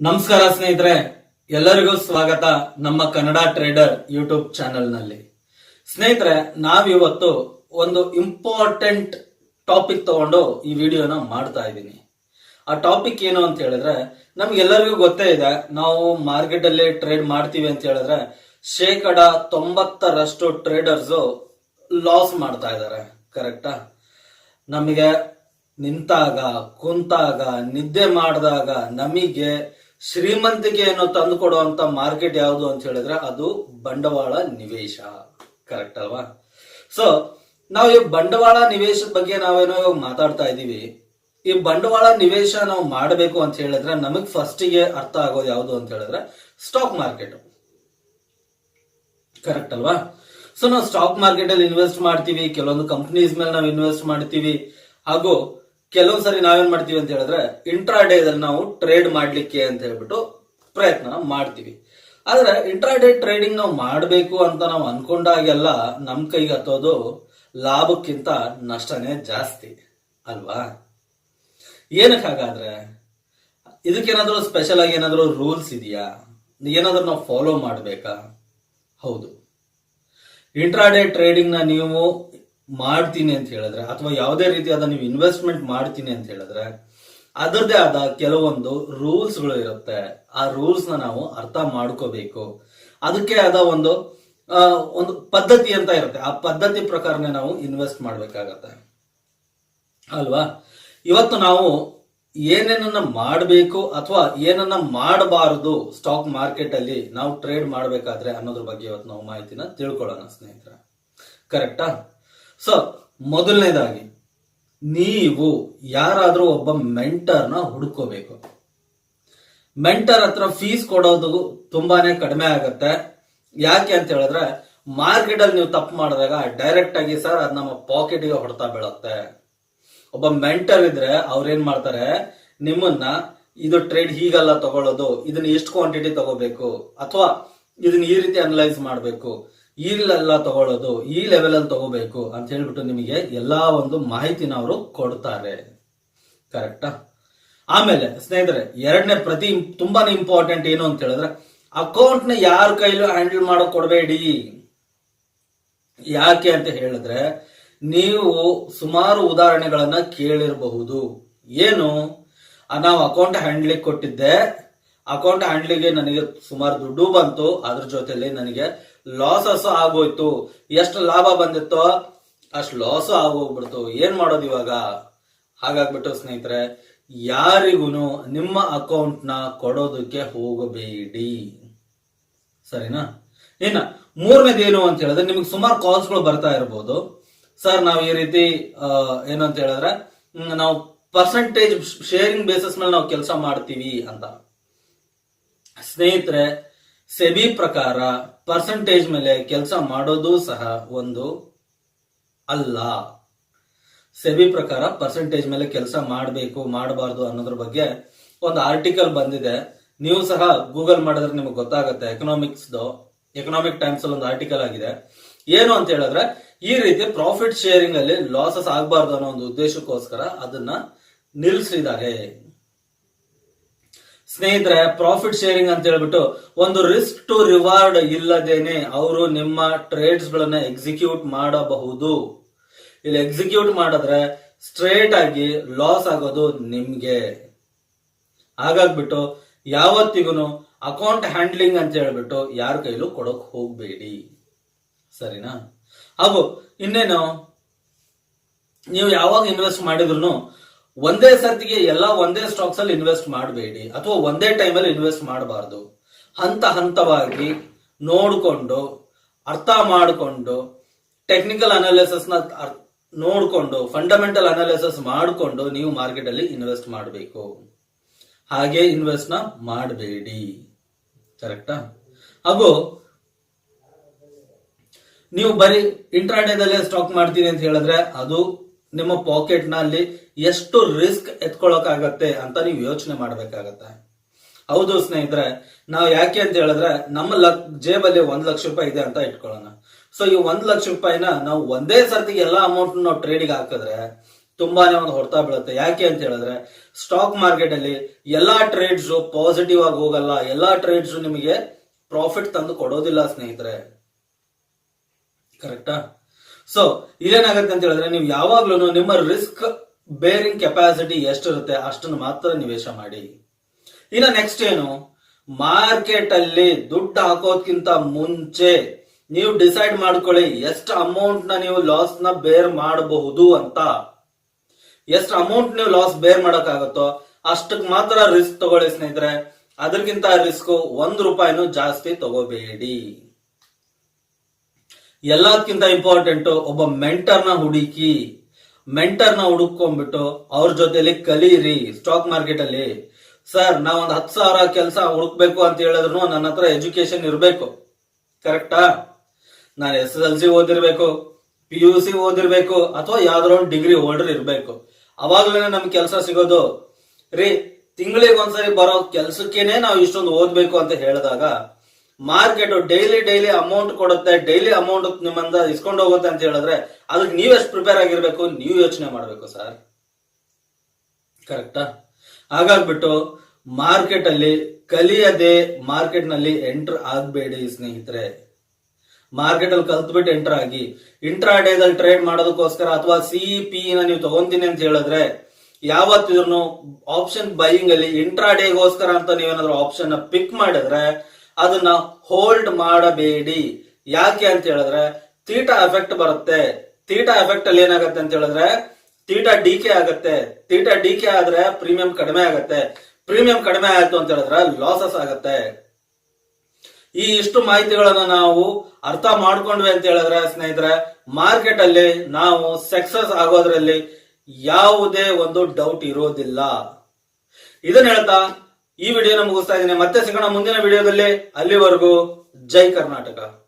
ನಮಸ್ಕಾರ ಸ್ನೇಹಿತರೆ, ಎಲ್ಲರಿಗೂ ಸ್ವಾಗತ ನಮ್ಮ ಕನ್ನಡ ಟ್ರೇಡರ್ ಯೂಟ್ಯೂಬ್ ಚಾನೆಲ್ನಲ್ಲಿ ಸ್ನೇಹಿತರೆ, ನಾವಿವತ್ತು ಒಂದು ಇಂಪಾರ್ಟೆಂಟ್ ಟಾಪಿಕ್ ತಗೊಂಡು ಈ ವಿಡಿಯೋನ ಮಾಡ್ತಾ ಇದ್ದೀನಿ. ಆ ಟಾಪಿಕ್ ಏನು ಅಂತ ಹೇಳಿದ್ರೆ, ನಮ್ಗೆಲ್ಲರಿಗೂ ಗೊತ್ತೇ ಇದೆ, ನಾವು ಮಾರ್ಕೆಟ್ ಅಲ್ಲಿ ಟ್ರೇಡ್ ಮಾಡ್ತೀವಿ ಅಂತ ಹೇಳಿದ್ರೆ, ಶೇಕಡ ತೊಂಬತ್ತರಷ್ಟು ಟ್ರೇಡರ್ಸ್ ಲಾಸ್ ಮಾಡ್ತಾ ಇದ್ದಾರೆ, ಕರೆಕ್ಟಾ? ನಮಗೆ ನಿಂತಾಗ, ಕುಂತಾಗ, ನಿದ್ದೆ ಮಾಡಿದಾಗ ನಮಗೆ ಶ್ರೀಮಂತಿಕೆಯನ್ನು ತಂದು ಕೊಡುವಂತ ಮಾರ್ಕೆಟ್ ಯಾವುದು ಅಂತ ಹೇಳಿದ್ರೆ ಅದು ಬಂಡವಾಳ ನಿವೇಶ. ಕರೆಕ್ಟ್ ಅಲ್ವಾ? ಸೊ ನಾವು ಈ ಬಂಡವಾಳ ನಿವೇಶದ ಬಗ್ಗೆ ನಾವೇನೋ ಇವಾಗ ಮಾತಾಡ್ತಾ ಇದ್ದೀವಿ ಈ ಬಂಡವಾಳ ನಿವೇಶ ನಾವು ಮಾಡಬೇಕು ಅಂತ ಹೇಳಿದ್ರೆ ನಮಗ್ ಫಸ್ಟಿಗೆ ಅರ್ಥ ಆಗೋದು ಯಾವುದು ಅಂತ ಹೇಳಿದ್ರೆ ಸ್ಟಾಕ್ ಮಾರ್ಕೆಟ್ ಕರೆಕ್ಟ್ ಅಲ್ವಾ? ಸೊ ನಾವು ಸ್ಟಾಕ್ ಮಾರ್ಕೆಟ್ ಅಲ್ಲಿ ಇನ್ವೆಸ್ಟ್ ಮಾಡ್ತೀವಿ. ಕೆಲವೊಂದು ಕಂಪನೀಸ್ ಮೇಲೆ ನಾವು ಇನ್ವೆಸ್ಟ್ ಮಾಡ್ತೀವಿ. ಹಾಗೂ ಕೆಲವೊಂದ್ ಸರಿ ನಾವೇನ್ ಮಾಡ್ತೀವಿ ಅಂತ ಹೇಳಿದ್ರೆ ಇಂಟ್ರಾ ಡೇದಲ್ಲಿ ನಾವು ಟ್ರೇಡ್ ಮಾಡ್ಲಿಕ್ಕೆ ಅಂತ ಹೇಳ್ಬಿಟ್ಟು ಪ್ರಯತ್ನ ಮಾಡ್ತೀವಿ. ಆದ್ರೆ ಇಂಟ್ರಾ ಡೇ ಟ್ರೇಡಿಂಗ್ ನಾವು ಮಾಡಬೇಕು ಅಂತ ನಾವು ಅನ್ಕೊಂಡಾಗೆಲ್ಲ ನಮ್ ಕೈಗೆ ಹತ್ತೋದು ಲಾಭಕ್ಕಿಂತ ನಷ್ಟನೇ ಜಾಸ್ತಿ, ಅಲ್ವಾ? ಏನಕ್ಕೆ ಹಾಗಾದ್ರೆ? ಇದಕ್ಕೇನಾದ್ರೂ ಸ್ಪೆಷಲ್ ಆಗಿ ಏನಾದ್ರೂ ರೂಲ್ಸ್ ಇದೆಯಾ? ಏನಾದ್ರೂ ನಾವು ಫಾಲೋ ಮಾಡಬೇಕಾ? ಹೌದು. ಇಂಟ್ರಾಡೇ ಟ್ರೇಡಿಂಗ್ನ ನೀವು ಮಾಡ್ತೀನಿ ಅಂತ ಹೇಳಿದ್ರೆ, ಅಥವಾ ಯಾವುದೇ ರೀತಿಯಾದ ನೀವು ಇನ್ವೆಸ್ಟ್ಮೆಂಟ್ ಮಾಡ್ತೀನಿ ಅಂತ ಹೇಳಿದ್ರೆ ಅದರದೇ ಆದ ಕೆಲವೊಂದು ರೂಲ್ಸ್ಗಳು ಇರುತ್ತೆ. ಆ ರೂಲ್ಸ್ನ ನಾವು ಅರ್ಥ ಮಾಡ್ಕೋಬೇಕು. ಅದಕ್ಕೆ ಆದ ಒಂದು ಒಂದು ಪದ್ಧತಿ ಅಂತ ಇರುತ್ತೆ. ಆ ಪದ್ಧತಿ ಪ್ರಕಾರನೇ ನಾವು ಇನ್ವೆಸ್ಟ್ ಮಾಡಬೇಕಾಗತ್ತೆ. ಅಲ್ವಾ? ಇವತ್ತು ನಾವು ಏನೇನನ್ನ ಮಾಡಬೇಕು ಅಥವಾ ಏನನ್ನ ಮಾಡಬಾರದು ಸ್ಟಾಕ್ ಮಾರ್ಕೆಟ್ ಅಲ್ಲಿ ನಾವು ಟ್ರೇಡ್ ಮಾಡಬೇಕಾದ್ರೆ ಅನ್ನೋದ್ರ ಬಗ್ಗೆ ಇವತ್ತು ನಾವು ಮಾಹಿತಿನ ತಿಳ್ಕೊಳ್ಳೋಣ, ಸ್ನೇಹಿತರೆ. ಕರೆಕ್ಟಾ ಸೊ ಮೊದಲನೇದಾಗಿ, ನೀವು ಯಾರಾದರೂ ಒಬ್ಬ ಮೆಂಟರ್ನ ಹುಡ್ಕೋಬೇಕು. ಮೆಂಟರ್ ಹತ್ರ ಫೀಸ್ ಕೊಡೋದು ತುಂಬಾನೇ ಕಡಿಮೆ ಆಗುತ್ತೆ. ಯಾಕೆ ಅಂತ ಹೇಳಿದ್ರೆ ಮಾರ್ಕೆಟ್ ಅಲ್ಲಿ ನೀವು ತಪ್ಪು ಮಾಡಿದಾಗ ಡೈರೆಕ್ಟ್ ಆಗಿ ಸರ್ ಅದು ನಮ್ಮ ಪಾಕೆಟ್ಗೆ ಹೊಡ್ತಾ ಬೀಳುತ್ತೆ. ಒಬ್ಬ ಮೆಂಟರ್ ಇದ್ರೆ ಅವ್ರೇನ್ ಮಾಡ್ತಾರೆ, ನಿಮ್ಮನ್ನ ಇದು ಟ್ರೇಡ್ ಹೀಗಲ್ಲ ತಗೊಳ್ಳೋದು, ಇದನ್ನ ಎಷ್ಟು ಕ್ವಾಂಟಿಟಿ ತಗೋಬೇಕು, ಅಥವಾ ಇದನ್ನ ಈ ರೀತಿ ಅನಲೈಸ್ ಮಾಡಬೇಕು. ಈಗಲೆಲ್ಲ ತಗೊಳ್ಳೋದು, ಈ ಲೆವೆಲಲ್ಲಿ ತಗೋಬೇಕು ಅಂತ ಹೇಳ್ಬಿಟ್ಟು ನಿಮಗೆ ಎಲ್ಲಾ ಒಂದು ಮಾಹಿತಿನ ಅವರು ಕೊಡ್ತಾರೆ. ಕರೆಕ್ಟಾ ಆಮೇಲೆ ಸ್ನೇಹಿತರೆ, ಎರಡನೇ ಪ್ರತಿ ತುಂಬಾನೇ ಇಂಪಾರ್ಟೆಂಟ್ ಏನು ಅಂತ ಹೇಳಿದ್ರೆ ಅಕೌಂಟ್ನ ಯಾರ ಕೈಲೂ ಹ್ಯಾಂಡಲ್ ಮಾಡೋಕ್ ಕೊಡಬೇಡಿ. ಯಾಕೆ ಅಂತ ಹೇಳಿದ್ರೆ, ನೀವು ಸುಮಾರು ಉದಾಹರಣೆಗಳನ್ನ ಕೇಳಿರಬಹುದು. ಏನು? ನಾವು ಅಕೌಂಟ್ ಹ್ಯಾಂಡ್ಲಿಗೆ ಕೊಟ್ಟಿದ್ದೆ. ಅಕೌಂಟ್ ಹ್ಯಾಂಡ್ಲಿಗೆ ನನಗೆ ಸುಮಾರು ದುಡ್ಡು ಬಂತು. ಅದ್ರ ಜೊತೆಲಿ ನನಗೆ ಲಾಸಸ್ ಆಗೋಯ್ತು. ಎಷ್ಟು ಲಾಭ ಬಂದಿತ್ತೋ ಅಷ್ಟು ಲಾಸ್ ಆಗೋಗ್ಬಿಡ್ತು. ಏನ್ ಮಾಡೋದು ಇವಾಗ? ಹಾಗಾಗ್ಬಿಟ್ಟು ಸ್ನೇಹಿತರೆ ಯಾರಿಗೂ ನಿಮ್ಮ ಅಕೌಂಟ್ನ ಕೊಡೋದಕ್ಕೆ ಹೋಗಬೇಡಿ. ಸರಿನಾ? ಇನ್ನ ಮೂರನೇದೇನು ಅಂತ ಹೇಳಿದ್ರೆ, ನಿಮ್ಗೆ ಸುಮಾರು ಕಾಲ್ಸ್ಗಳು ಬರ್ತಾ ಇರ್ಬೋದು. ಸರ್, ನಾವು ಈ ರೀತಿ ಏನು ಅಂತ ಹೇಳಿದ್ರೆ ನಾವು ಪರ್ಸೆಂಟೇಜ್ ಶೇರಿಂಗ್ ಬೇಸಿಸ್ ಮೇಲೆ ನಾವು ಕೆಲಸ ಮಾಡ್ತೀವಿ ಅಂತ. ಸ್ನೇಹಿತರೆ ಸೆಬಿ ಪ್ರಕಾರ ಪರ್ಸೆಂಟೇಜ್ ಮೇಲೆ ಕೆಲಸ ಮಾಡೋದು ಸಹ ಒಂದು ಅಲ್ಲ. ಸೆಬಿ ಪ್ರಕಾರ ಪರ್ಸೆಂಟೇಜ್ ಮೇಲೆ ಕೆಲಸ ಮಾಡಬೇಕು, ಮಾಡಬಾರ್ದು ಅನ್ನೋದ್ರ ಬಗ್ಗೆ ಒಂದು ಆರ್ಟಿಕಲ್ ಬಂದಿದೆ. ನೀವು ಸಹ ಗೂಗಲ್ ಮಾಡಿದ್ರೆ ನಿಮಗೆ ಗೊತ್ತಾಗುತ್ತೆ. ಎಕನಾಮಿಕ್ಸ್ದು ಎಕನಾಮಿಕ್ ಟೈಮ್ಸ್ ಅಲ್ಲಿ ಒಂದು ಆರ್ಟಿಕಲ್ ಆಗಿದೆ. ಏನು ಅಂತ ಹೇಳಿದ್ರೆ, ಈ ರೀತಿ ಪ್ರಾಫಿಟ್ ಶೇರಿಂಗ್ ಅಲ್ಲಿ ಲಾಸಸ್ ಆಗಬಾರ್ದು ಅನ್ನೋ ಒಂದು ಉದ್ದೇಶಕ್ಕೋಸ್ಕರ ಅದನ್ನ ನಿಲ್ಲಿಸಿದ್ದಾರೆ ಸ್ನೇಹಿತರೆ ಪ್ರಾಫಿಟ್ ಶೇರಿಂಗ್ ಅಂತ ಹೇಳ್ಬಿಟ್ಟು ಒಂದು ರಿಸ್ಕ್ ಟು ರಿವಾರ್ಡ್ ಇಲ್ಲದೇನೆ ಅವರು ನಿಮ್ಮ ಟ್ರೇಡ್ಸ್ ಗಳನ್ನ ಎಕ್ಸಿಕ್ಯೂಟ್ ಮಾಡಬಹುದು. ಇಲ್ಲಿ ಎಕ್ಸಿಕ್ಯೂಟ್ ಮಾಡಿದ್ರೆ ಸ್ಟ್ರೇಟ್ ಆಗಿ ಲಾಸ್ ಆಗೋದು ನಿಮ್ಗೆ. ಹಾಗಾಗ್ಬಿಟ್ಟು ಯಾವತ್ತಿಗೂ ಅಕೌಂಟ್ ಹ್ಯಾಂಡ್ಲಿಂಗ್ ಅಂತ ಹೇಳ್ಬಿಟ್ಟು ಯಾರ ಕೈಲೂ ಕೊಡೋಕ್ ಹೋಗ್ಬೇಡಿ. ಸರಿನಾ? ಹಾಗೂ ಇನ್ನೇನು, ನೀವು ಯಾವಾಗ ಇನ್ವೆಸ್ಟ್ ಮಾಡಿದ್ರು ಒಂದೇ ಸರ್ತಿಗೆ ಎಲ್ಲ ಒಂದೇ ಸ್ಟಾಕ್ಸ್ ಅಲ್ಲಿ ಇನ್ವೆಸ್ಟ್ ಮಾಡಬೇಡಿ ಅಥವಾ ಒಂದೇ ಟೈಮಲ್ಲಿ ಇನ್ವೆಸ್ಟ್ ಮಾಡಬಾರ್ದು. ಹಂತ ಹಂತವಾಗಿ ನೋಡಿಕೊಂಡು, ಅರ್ಥ ಮಾಡಿಕೊಂಡು ಟೆಕ್ನಿಕಲ್ ಅನಾಲಿಸಿಸ್ನ ಅರ್- ನೋಡ್ಕೊಂಡು ಫಂಡಮೆಂಟಲ್ ಅನಾಲಿಸಿಸ್ ಮಾಡಿಕೊಂಡು ನೀವು ಮಾರ್ಕೆಟ್ ಅಲ್ಲಿ ಇನ್ವೆಸ್ಟ್ ಮಾಡಬೇಕು. ಹಾಗೆ ಇನ್ವೆಸ್ಟ್ನ ಮಾಡಬೇಡಿ. ಕರೆಕ್ಟಾ ಹಾಗೂ ನೀವು ಬರೀ ಇಂಟ್ರಾಡೇದಲ್ಲೇ ಸ್ಟಾಕ್ ಮಾಡ್ತೀನಿ ಅಂತ ಹೇಳಿದ್ರೆ ಅದು ನಿಮ್ಮ ಪಾಕೆಟ್ನಲ್ಲಿ ಎಷ್ಟು ರಿಸ್ಕ್ ಎತ್ಕೊಳ್ಳೋಕಾಗತ್ತೆ ಅಂತ ನೀವು ಯೋಚನೆ ಮಾಡ್ಬೇಕಾಗತ್ತೆ. ಹೌದು ಸ್ನೇಹಿತರೆ, ನಾವು ಯಾಕೆ ಅಂತ ಹೇಳಿದ್ರೆ ನಮ್ಮ ಲಕ್, ಜೇಬಲ್ಲಿ ಒಂದ್ ಲಕ್ಷ ರೂಪಾಯಿ ಇದೆ ಅಂತ ಇಟ್ಕೊಳ್ಳೋಣ. ಸೊ ಈ ಒಂದ್ ಲಕ್ಷ ರೂಪಾಯಿನ ನಾವು ಒಂದೇ ಸರ್ತಿ ಎಲ್ಲಾ ಅಮೌಂಟ್ ನಾವು ಟ್ರೇಡಿಗೆ ಹಾಕಿದ್ರೆ ತುಂಬಾನೇ ಒಂದು ಹೊಡ್ತಾ ಬೀಳುತ್ತೆ. ಯಾಕೆ ಅಂತ ಹೇಳಿದ್ರೆ ಸ್ಟಾಕ್ ಮಾರ್ಕೆಟ್ ಅಲ್ಲಿ ಎಲ್ಲಾ ಟ್ರೇಡ್ಸ್ ಪಾಸಿಟಿವ್ ಆಗಿ ಹೋಗಲ್ಲ, ಎಲ್ಲಾ ಟ್ರೇಡ್ಸ್ ನಿಮಗೆ ಪ್ರಾಫಿಟ್ ತಂದು ಕೊಡೋದಿಲ್ಲ ಸ್ನೇಹಿತರೆ. ಕರೆಕ್ಟಾ ಸೊ ಇಲ್ಲೇನಾಗುತ್ತೆ ಅಂತ ಹೇಳಿದ್ರೆ ನೀವು ಯಾವಾಗ್ಲೂ ನಿಮ್ಮ ರಿಸ್ಕ್ ಬೇರಿಂಗ್ ಕೆಪಾಸಿಟಿ ಎಷ್ಟಿರುತ್ತೆ ಅಷ್ಟನ್ನು ಮಾತ್ರ ನಿವೇಶ ಮಾಡಿ. ಇನ್ನು ನೆಕ್ಸ್ಟ್ ಏನು? ಮಾರ್ಕೆಟ್ ಅಲ್ಲಿ ದುಡ್ಡು ಹಾಕೋದ್ಕಿಂತ ಮುಂಚೆ ನೀವು ಡಿಸೈಡ್ ಮಾಡ್ಕೊಳ್ಳಿ ಎಷ್ಟು ಅಮೌಂಟ್ನ ನೀವು ಲಾಸ್ನ ಬೇರ್ ಮಾಡಬಹುದು ಅಂತ. ಎಷ್ಟು ಅಮೌಂಟ್ ನೀವು ಲಾಸ್ ಬೇರ್ ಮಾಡೋಕ್ಕಾಗುತ್ತೋ ಅಷ್ಟಕ್ಕೆ ಮಾತ್ರ ರಿಸ್ಕ್ ತಗೊಳ್ಳಿ ಸ್ನೇಹಿತರೆ. ಅದಕ್ಕಿಂತ ರಿಸ್ಕ್ ಒಂದ್ ರೂಪಾಯಿನೂ ಜಾಸ್ತಿ ತಗೋಬೇಡಿ. ಎಲ್ಲದಕ್ಕಿಂತ ಇಂಪಾರ್ಟೆಂಟ್ ಒಬ್ಬ ಮೆಂಟರ್ನ ಹುಡುಕಿ ಮೆಂಟರ್ನ ಹುಡುಕೊಂಡ್ಬಿಟ್ಟು ಅವ್ರ ಜೊತೆಲಿ ಕಲೀರಿ ಸ್ಟಾಕ್ ಮಾರ್ಕೆಟ್ ಅಲ್ಲಿ. ಸರ್ ನಾವೊಂದು ಹತ್ತು ಸಾವಿರ ಕೆಲಸ ಹುಡುಕ್ಬೇಕು ಅಂತ ಹೇಳಿದ್ರು ನನ್ನ ಹತ್ರ ಎಜುಕೇಶನ್ ಇರಬೇಕು. ಕರೆಕ್ಟಾ ನಾನು ಎಸ್ ಎಸ್ ಎಲ್ ಸಿ ಓದಿರ್ಬೇಕು ಪಿ ಯು ಸಿ ಓದಿರ್ಬೇಕು, ಅಥವಾ ಯಾವ್ದಾರ ಒಂದು ಡಿಗ್ರಿ ಹೋಲ್ಡರ್ ಇರಬೇಕು. ಅವಾಗ್ಲೇ ನಮ್ಗೆ ಕೆಲಸ ಸಿಗೋದು. ರೀ ತಿಂಗಳಿಗೆ ಒಂದ್ಸರಿ ಬರೋ ಕೆಲ್ಸಕ್ಕೇನೆ ನಾವು ಇಷ್ಟೊಂದು ಓದ್ಬೇಕು ಅಂತ ಹೇಳಿದಾಗ ಮಾರ್ಕೆಟ್ ಡೈಲಿ ಡೈಲಿ ಅಮೌಂಟ್ ಕೊಡುತ್ತೆ, ಡೈಲಿ ಅಮೌಂಟ್ ನಿಮ್ಮಿಂದ ಇಸ್ಕೊಂಡು ಹೋಗುತ್ತೆ ಅಂತ ಹೇಳಿದ್ರೆ ಅದಕ್ಕೆ ನೀವ್ ಎಷ್ಟು ಪ್ರಿಪೇರ್ ಆಗಿರ್ಬೇಕು, ನೀವು ಯೋಚನೆ ಮಾಡ್ಬೇಕು ಸರ್. ಕರೆಕ್ಟಾ? ಹಾಗಾಗ್ಬಿಟ್ಟು ಮಾರ್ಕೆಟ್ ಅಲ್ಲಿ ಕಲಿಯದೆ ಮಾರ್ಕೆಟ್ನಲ್ಲಿ ಎಂಟರ್ ಆಗ್ಬೇಡಿ ಸ್ನೇಹಿತರೆ. ಮಾರ್ಕೆಟ್ ಅಲ್ಲಿ ಕಲ್ತ್ಬಿಟ್ಟು ಎಂಟರ್ ಆಗಿ ಇಂಟ್ರಾ ಡೇದಲ್ಲಿ ಟ್ರೇಡ್ ಮಾಡೋದಕ್ಕೋಸ್ಕರ ಅಥವಾ ಸಿಇಪಿ ನ ನೀವು ತಗೊಂತೀನಿ ಅಂತ ಹೇಳಿದ್ರೆ ಯಾವತ್ತಿದ್ರು ಆಪ್ಷನ್ ಬೈಯಿಂಗ್ ಅಲ್ಲಿ ಇಂಟ್ರಾ ಡೇಗೋಸ್ಕರ ಅಂತ ನೀವೇನಾದ್ರೂ ಆಪ್ಷನ್ ಪಿಕ್ ಮಾಡಿದ್ರೆ ಅದನ್ನ ಹೋಲ್ಡ್ ಮಾಡಬೇಡಿ. ಯಾಕೆ ಅಂತ ಹೇಳಿದ್ರೆ ತೀಟ ಎಫೆಕ್ಟ್ ಬರುತ್ತೆ. ತೀಟ ಎಫೆಕ್ಟ್ ಅಲ್ಲಿ ಏನಾಗುತ್ತೆ ಅಂತ ಹೇಳಿದ್ರೆ ತೀಟ ಡಿ ಕೆ ಆಗುತ್ತೆ. ತೀಟಾ ಡಿ ಕೆ ಆದ್ರೆ ಪ್ರೀಮಿಯಂ ಕಡಿಮೆ ಆಗತ್ತೆ. ಪ್ರೀಮಿಯಂ ಕಡಿಮೆ ಆಯ್ತು ಅಂತ ಹೇಳಿದ್ರೆ ಲಾಸಸ್ ಆಗತ್ತೆ. ಈ ಇಷ್ಟು ಮಾಹಿತಿಗಳನ್ನ ನಾವು ಅರ್ಥ ಮಾಡ್ಕೊಂಡ್ವಿ ಅಂತ ಹೇಳಿದ್ರೆ, ಸ್ನೇಹಿತರೆ ಮಾರ್ಕೆಟ್ ಅಲ್ಲಿ ನಾವು ಸಕ್ಸಸ್ ಆಗೋದ್ರಲ್ಲಿ ಯಾವುದೇ ಒಂದು ಡೌಟ್ ಇರೋದಿಲ್ಲ. ಇದನ್ನ ಹೇಳ್ತಾ ಈ ವಿಡಿಯೋನ ಮುಗಿಸ್ತಾ ಇದ್ದೀನಿ. ಮತ್ತೆ ಸಿಗೋಣ ಮುಂದಿನ ವಿಡಿಯೋದಲ್ಲಿ. ಅಲ್ಲಿವರೆಗೂ ಜೈ ಕರ್ನಾಟಕ.